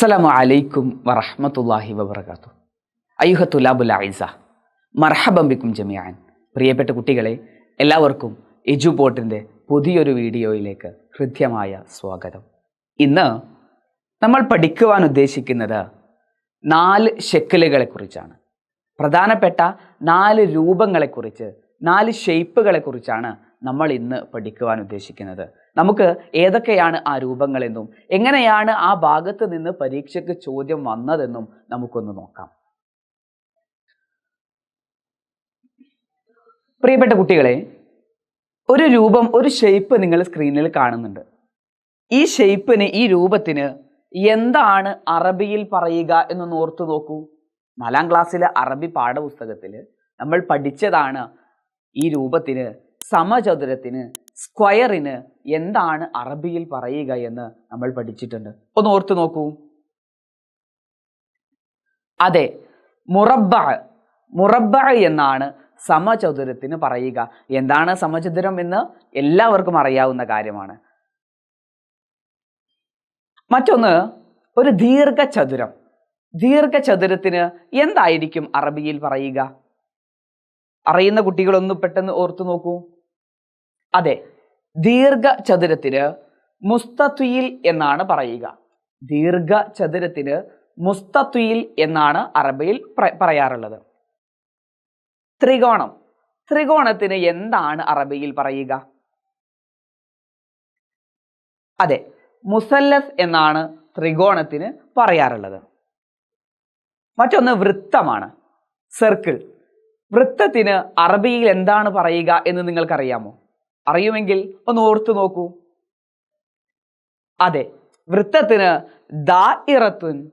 അസ്സലാമു അലൈക്കും വറഹമത്തല്ലാഹി വബർക്കാത്തു അയ്യുഹ തുലാബുൽ ഐസ മർഹബംബിക്കും ജമിയാൻ പ്രിയപ്പെട്ട കുട്ടികളെ എല്ലാവർക്കും എജുപോട്ടിന്റെ പുതിയൊരു വീഡിയോയിലേക്ക് ഹൃദ്യമായ സ്വാഗതം. ഇന്ന് നമ്മൾ പഠിക്കുവാൻ ഉദ്ദേശിക്കുന്നത് നാല് ഷെക്കിലുകളെ കുറിച്ചാണ് പ്രധാനപ്പെട്ട നാല് രൂപങ്ങളെക്കുറിച്ച് നാല് ഷെയ്പ്പുകളെ കുറിച്ചാണ് നമ്മൾ ഇന്ന് പഠിക്കുവാൻ ഉദ്ദേശിക്കുന്നത്. നമുക്ക് ഏതൊക്കെയാണ് ആ രൂപങ്ങളെന്നും എങ്ങനെയാണ് ആ ഭാഗത്ത് നിന്ന് പരീക്ഷയ്ക്ക് ചോദ്യം വന്നതെന്നും നമുക്കൊന്ന് നോക്കാം. പ്രിയപ്പെട്ട കുട്ടികളെ ഒരു രൂപം ഒരു ഷേപ്പ് നിങ്ങൾ സ്ക്രീനിൽ കാണുന്നുണ്ട്. ഈ ഷെയ്പ്പിന് ഈ രൂപത്തിന് എന്താണ് അറബിയിൽ പറയുക എന്നൊന്ന് ഓർത്തു നോക്കൂ. നാലാം ക്ലാസ്സിലെ അറബി പാഠപുസ്തകത്തിൽ നമ്മൾ പഠിച്ചതാണ് ഈ രൂപത്തിന് സമചതുരത്തിന് സ്ക്വയറിന് എന്താണ് അറബിയിൽ പറയുക എന്ന് നമ്മൾ പഠിച്ചിട്ടുണ്ട്. ഒന്ന് ഓർത്തു നോക്കൂ. അതെ മുറബ മുറബ എന്നാണ് സമചതുരത്തിന് പറയുക. എന്താണ് സമചതുരം എന്ന് എല്ലാവർക്കും അറിയാവുന്ന കാര്യമാണ്. മറ്റൊന്ന് ഒരു ദീർഘചതുരം. ദീർഘചതുരത്തിന് എന്തായിരിക്കും അറബിയിൽ പറയുക? അറിയുന്ന കുട്ടികളൊന്ന് പെട്ടെന്ന് ഓർത്തു നോക്കൂ. അതെ ദീർഘചതുരത്തിന് മുസ്തത്വയിൽ എന്നാണ് പറയുക. ദീർഘചതുരത്തിന് മുസ്തത്വയിൽ എന്നാണ് അറബിയിൽ പറയാറുള്ളത്. ത്രികോണം. ത്രികോണത്തിന് എന്താണ് അറബിയിൽ പറയുക? അതെ മുസല്ലസ് എന്നാണ് ത്രികോണത്തിന് പറയാറുള്ളത്. മറ്റൊന്ന് വൃത്തമാണ്. സർക്കിൾ വൃത്തത്തിന് അറബിയിൽ എന്താണ് പറയുക എന്ന് നിങ്ങൾക്കറിയാമോ? അറിയുമെങ്കിൽ ഒന്ന് ഓർത്തു നോക്കൂ. അതെ വൃത്തത്തിന് ദാഇറത്തുൻ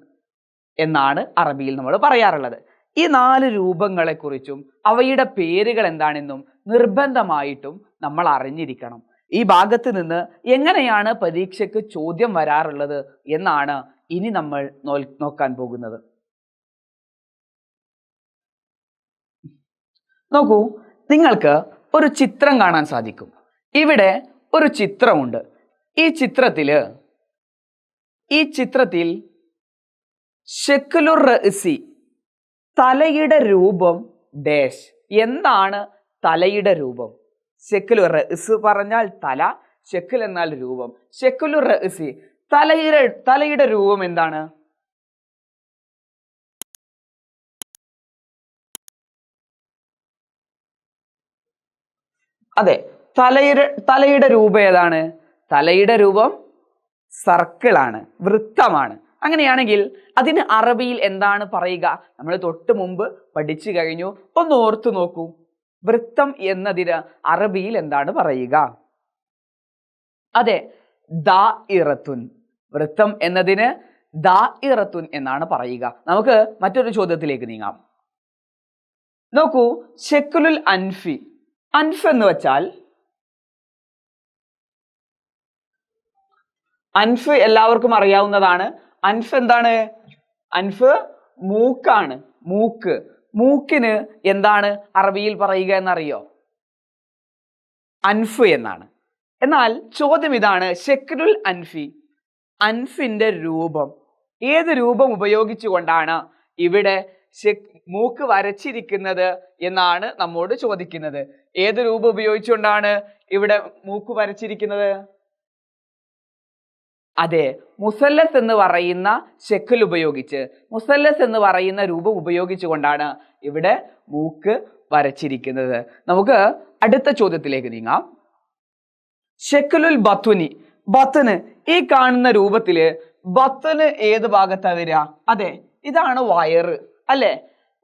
എന്നാണ് അറബിയിൽ നമ്മൾ പറയാറുള്ളത്. ഈ നാല് രൂപങ്ങളെക്കുറിച്ചും അവയുടെ പേരുകൾ എന്താണെന്നും നിർബന്ധമായിട്ടും നമ്മൾ അറിഞ്ഞിരിക്കണം. ഈ ഭാഗത്ത് നിന്ന് എങ്ങനെയാണ് പരീക്ഷയ്ക്ക് ചോദ്യം വരാറുള്ളത് എന്നാണ് ഇനി നമ്മൾ നോക്കാൻ പോകുന്നത്. നോക്കൂ നിങ്ങൾക്ക് ഒരു ചിത്രം കാണാൻ സാധിക്കും. ഇവിടെ ഒരു ചിത്രമുണ്ട്. ഈ ചിത്രത്തിൽ ഈ ചിത്രത്തിൽ ഷെക്കുലുർ റഹ്സി തലയുടെ രൂപം ഡേഷ്. എന്താണ് തലയുടെ രൂപം? ഷെക്കുലുർ റഹ്സ് പറഞ്ഞാൽ തല ഷെക്കുൽ എന്നാൽ രൂപം. ഷെക്കുലുർ റഹ്സി തലയുടെ തലയുടെ രൂപം എന്താണ്? അതെ. തലയുടെ തലയുടെ രൂപം ഏതാണ്? തലയുടെ രൂപം സർക്കിളാണ് വൃത്തമാണ്. അങ്ങനെയാണെങ്കിൽ അതിന് അറബിയിൽ എന്താണ് പറയുക? നമ്മൾ തൊട്ട് മുമ്പ് പഠിച്ചു കഴിഞ്ഞു. ഒന്ന് ഓർത്തു നോക്കൂ. വൃത്തം എന്നതിന് അറബിയിൽ എന്താണ് പറയുക? അതെ. ദാഇറത്തുൻ വൃത്തം എന്നതിന് ദാഇറത്തുൻ എന്നാണ് പറയുക. നമുക്ക് മറ്റൊരു ചോദ്യത്തിലേക്ക് നീങ്ങാം. നോക്കൂ. ഷെക്കുലുൽ അൻഫി. അൻഫ് എന്ന് വെച്ചാൽ അൻഫ് എല്ലാവർക്കും അറിയാവുന്നതാണ്. അൻഫ് എന്താണ്? അൻഫ് മൂക്കാണ്. മൂക്ക്. മൂക്കിന് എന്താണ് അറബിയിൽ പറയുക എന്നറിയോ? അൻഫ് എന്നാണ്. എന്നാൽ ചോദ്യം ഇതാണ്. ഷെക്രുൽ അൻഫി അൻഫിന്റെ രൂപം. ഏത് രൂപം ഉപയോഗിച്ചുകൊണ്ടാണ് ഇവിടെ മൂക്ക് വരച്ചിരിക്കുന്നത് എന്നാണ് നമ്മോട് ചോദിക്കുന്നത്. ഏത് രൂപം ഉപയോഗിച്ചുകൊണ്ടാണ് ഇവിടെ മൂക്ക് വരച്ചിരിക്കുന്നത്? അതെ മുസല്ലസ് എന്ന് പറയുന്ന ശെക്കിൽ ഉപയോഗിച്ച് മുസല്ലസ് എന്ന് പറയുന്ന രൂപം ഉപയോഗിച്ചുകൊണ്ടാണ് ഇവിടെ മൂക്ക് വരച്ചിരിക്കുന്നത്. നമുക്ക് അടുത്ത ചോദ്യത്തിലേക്ക് നീങ്ങാം. ഷെക്കുലുൽ ബത്തുനി ബത്തന് ഈ കാണുന്ന രൂപത്തിൽ ബത്തന് ഏത് ഭാഗത്താ വരിക? അതെ ഇതാണ് വയറ് അല്ലെ?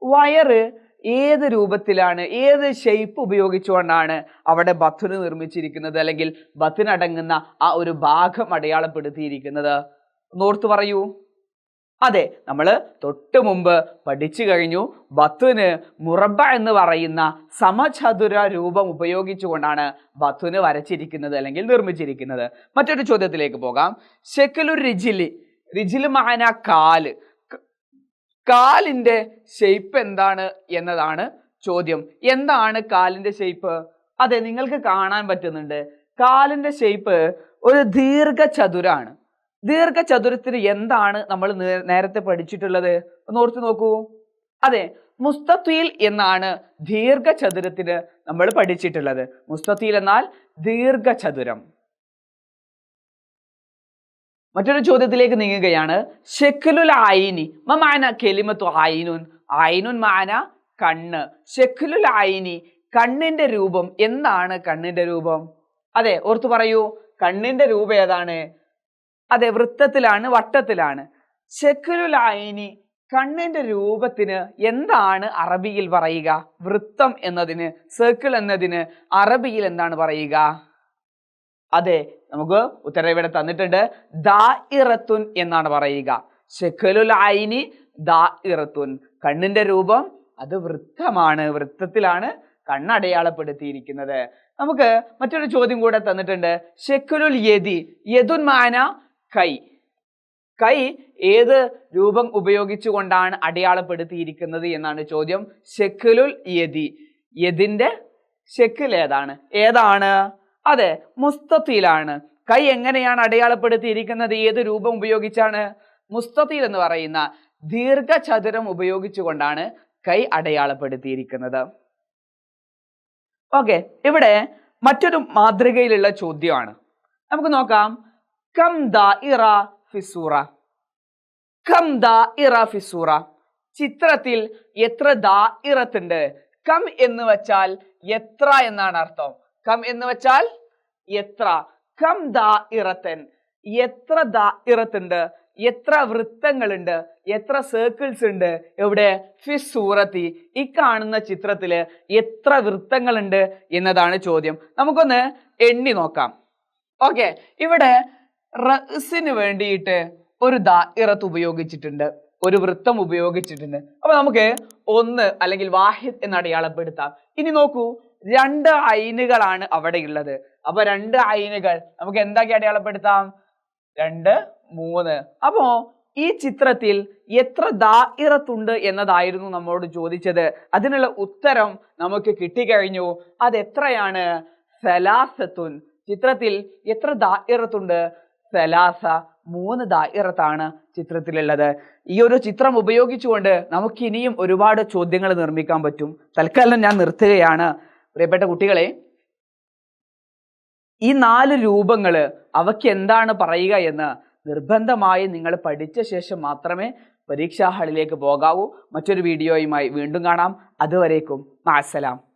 വയറ് ഏത് രൂപത്തിലാണ് ഏത് ഷെയ്പ്പ് ഉപയോഗിച്ചുകൊണ്ടാണ് അവിടെ ബത്തുന് നിർമ്മിച്ചിരിക്കുന്നത് അല്ലെങ്കിൽ ബത്തിനടങ്ങുന്ന ആ ഒരു ഭാഗം അടയാളപ്പെടുത്തിയിരിക്കുന്നത്? നോർത്ത് പറയൂ. അതെ നമ്മൾ തൊട്ട് മുമ്പ് പഠിച്ചു കഴിഞ്ഞു ബത്തുന് മുറബ എന്ന് പറയുന്ന സമചതുര രൂപം ഉപയോഗിച്ചുകൊണ്ടാണ് ബത്തുന് വരച്ചിരിക്കുന്നത് അല്ലെങ്കിൽ നിർമ്മിച്ചിരിക്കുന്നത്. മറ്റൊരു ചോദ്യത്തിലേക്ക് പോകാം. ഷെക്കലു റിജിലി റിജിൽ മാന കാൽ. ക- കാലിന്റെ ഷേപ്പ് എന്താണ് എന്നതാണ് ചോദ്യം. എന്താണ് കാലിന്റെ ഷെയ്പ്പ് അതെ നിങ്ങൾക്ക് കാണാൻ പറ്റുന്നുണ്ട്. കാലിന്റെ ഷെയ്പ്പ് ഒരു ദീർഘചതുരാണ്. ദീർഘചതുരത്തിന് എന്താണ് നമ്മൾ നേരത്തെ പഠിച്ചിട്ടുള്ളത്? ഒന്ന് ഓർത്തു നോക്കൂ. അതെ മുസ്തത്വീൽ എന്നാണ് ദീർഘചതുരത്തിന് നമ്മൾ പഠിച്ചിട്ടുള്ളത്. മുസ്തത്വീൽ എന്നാൽ ദീർഘചതുരം. മറ്റൊരു ചോദ്യത്തിലേക്ക് നീങ്ങുകയാണ്. ഷെഖലുൽ ആയിനി മാന കെലിമത്തു ആയിനുൻ ആയിനുൻ മാന കണ്ണ്. ഷെഖലുൽ ആയിനി കണ്ണിന്റെ രൂപം എന്താണ് കണ്ണിന്റെ രൂപം? അതെ ഓർത്തു പറയൂ കണ്ണിന്റെ രൂപം ഏതാണ്? അതെ വൃത്തത്തിലാണ് വട്ടത്തിലാണ്. ഷെഖലുൽ ആയിനി കണ്ണിന്റെ രൂപത്തിന് എന്താണ് അറബിയിൽ പറയുക? വൃത്തം എന്നതിന് സർക്കിൾ എന്നതിന് അറബിയിൽ എന്താണ് പറയുക? അതെ നമുക്ക് ഉത്തരം ഇവിടെ തന്നിട്ടുണ്ട്. ദാഇറത്തുൻ എന്നാണ് പറയുക. ഷെഖലുൽ ഐനി ദാഇറത്തുൻ കണ്ണിന്റെ രൂപം അത് വൃത്തമാണ് വൃത്തത്തിലാണ് കണ്ണടയാളപ്പെടുത്തിയിരിക്കുന്നത് നമുക്ക് മറ്റൊരു ചോദ്യം കൂടെ തന്നിട്ടുണ്ട്. ഷെഖലുൽ യതി യദുൻ മാന കൈ. കൈ ഏത് രൂപം ഉപയോഗിച്ചുകൊണ്ടാണ് അടയാളപ്പെടുത്തിയിരിക്കുന്നത് എന്നാണ് ചോദ്യം. ഷെഖലുൽ യതി യതിന്റെ ഷെക്കിൽ ഏതാണ്? ഏതാണ്? അതെ മുസ്തത്തിലാണ്. കൈ എങ്ങനെയാണ് അടയാളപ്പെടുത്തിയിരിക്കുന്നത്? ഏത് രൂപം ഉപയോഗിച്ചാണ്? മുസ്തത്തിൽ എന്ന് പറയുന്ന ദീർഘചതുരം ഉപയോഗിച്ചുകൊണ്ടാണ് കൈ അടയാളപ്പെടുത്തിയിരിക്കുന്നത്. ഓക്കെ ഇവിടെ മറ്റൊരു മാതൃകയിലുള്ള ചോദ്യമാണ്. നമുക്ക് നോക്കാം. കം ദാഇറ ഫിസൂറ കം ദാഇറ ഫിസൂറ ചിത്രത്തിൽ എത്ര ദാഇറത്തുണ്ട് കം എന്ന് വെച്ചാൽ എത്ര എന്നാണ് അർത്ഥം. കം എന്ന് വെച്ചാൽ എത്ര. കം ദാ ഇറത്തൻ. എത്ര ദാ ഇറത്തുണ്ട്? എത്ര വൃത്തങ്ങളുണ്ട്? എത്ര സർക്കിൾസ് ഉണ്ട്? എവിടെ? ഫിസ് സൂറത്തി. ഈ കാണുന്ന ചിത്രത്തിൽ എത്ര വൃത്തങ്ങളുണ്ട് എന്നതാണ് ചോദ്യം. നമുക്കൊന്ന് എണ്ണി നോക്കാം. ഓക്കെ. ഇവിടെ റസിന് വേണ്ടിയിട്ട് ഒരു ദാഇറത്ത് ഉപയോഗിച്ചിട്ടുണ്ട്. ഒരു വൃത്തം ഉപയോഗിച്ചിട്ടുണ്ട്. അപ്പൊ നമുക്ക് ഒന്ന് അല്ലെങ്കിൽ വാഹിദ് എന്ന് അടയാളപ്പെടുത്താം. ഇനി നോക്കൂ. രണ്ട് അയിനുകളാണ് അവിടെ ഉള്ളത് അപ്പൊ രണ്ട് അയിനുകൾ നമുക്ക് എന്താക്കി അടയാളപ്പെടുത്താം? രണ്ട് മൂന്ന്. അപ്പോ ഈ ചിത്രത്തിൽ എത്ര ദാഇറത്തുണ്ട് എന്നതായിരുന്നു നമ്മോട് ചോദിച്ചത്. അതിനുള്ള ഉത്തരം നമുക്ക് കിട്ടിക്കഴിഞ്ഞു. അത് എത്രയാണ് സലാസത്തുൻ. ചിത്രത്തിൽ എത്ര ദാഇറത്തുണ്ട്? സലാസ മൂന്ന് ദാഇറത്താണ് ചിത്രത്തിലുള്ളത്. ഈ ഒരു ചിത്രം ഉപയോഗിച്ചുകൊണ്ട് നമുക്കിനിയും ഒരുപാട് ചോദ്യങ്ങൾ നിർമ്മിക്കാൻ പറ്റും. തൽക്കാലം ഞാൻ നിർത്തുകയാണ്. പ്രിയപ്പെട്ട കുട്ടികളെ ഈ നാല് രൂപങ്ങൾ അവയ്ക്ക് എന്താണ് പറയുക എന്ന് നിർബന്ധമായി നിങ്ങൾ പഠിച്ച ശേഷം മാത്രമേ പരീക്ഷാ ഹാളിലേക്ക് പോകാവൂ. മറ്റൊരു വീഡിയോയുമായി വീണ്ടും കാണാം. അതുവരേക്കും മാസലാം.